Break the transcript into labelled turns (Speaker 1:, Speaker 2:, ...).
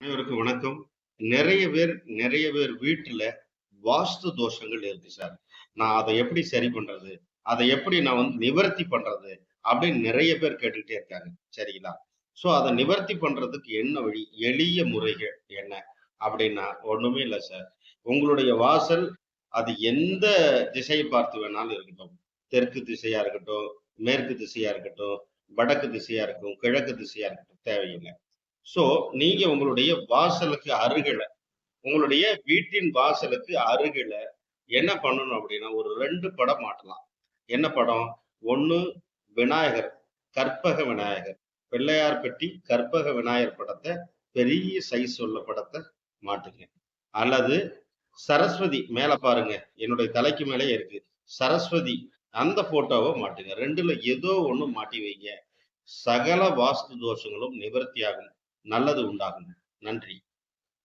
Speaker 1: அனைவருக்கும் வணக்கம். நிறைய பேர் நிறைய பேர் வீட்டுல வாஸ்து தோஷங்கள் இருக்கு சார். நான் அதை எப்படி சரி பண்றது? அதை எப்படி நான் வந்து நிவர்த்தி பண்றது? அப்படின்னு நிறைய பேர் கேட்டுக்கிட்டே இருக்காங்க சரிங்களா? சோ அதை நிவர்த்தி பண்றதுக்கு என்ன வழி? எளிய முறைகள் என்ன? அப்படின்னா ஒண்ணுமே இல்லை சார். உங்களுடைய வாசல் அது எந்த திசையை பார்த்து வேணாலும் இருக்கட்டும். தெற்கு திசையா இருக்கட்டும் மேற்கு திசையா இருக்கட்டும் வடக்கு திசையா இருக்கட்டும் கிழக்கு திசையா இருக்கட்டும் தேவையில்லை. ஸோ நீங்க உங்களுடைய வாசலுக்கு அருகில உங்களுடைய வீட்டின் வாசலுக்கு அருகில என்ன பண்ணணும் அப்படின்னா ஒரு ரெண்டு படம் மாட்டலாம் என்ன படம்? ஒன்று விநாயகர் கற்பக விநாயகர். பிள்ளையார் பெட்டி கற்பக விநாயகர் படத்தை பெரிய சைஸ் உள்ள படத்தை மாட்டுங்க அல்லது சரஸ்வதி மேல பாருங்க என்னுடைய தலைக்கு மேலே இருக்கு. சரஸ்வதி அந்த போட்டோவை மாட்டுங்க ரெண்டுல ஏதோ ஒன்று மாட்டி வைங்க. சகல வாஸ்து தோஷங்களும் நிவர்த்தியாகும். நல்லது உண்டாகும் நன்றி.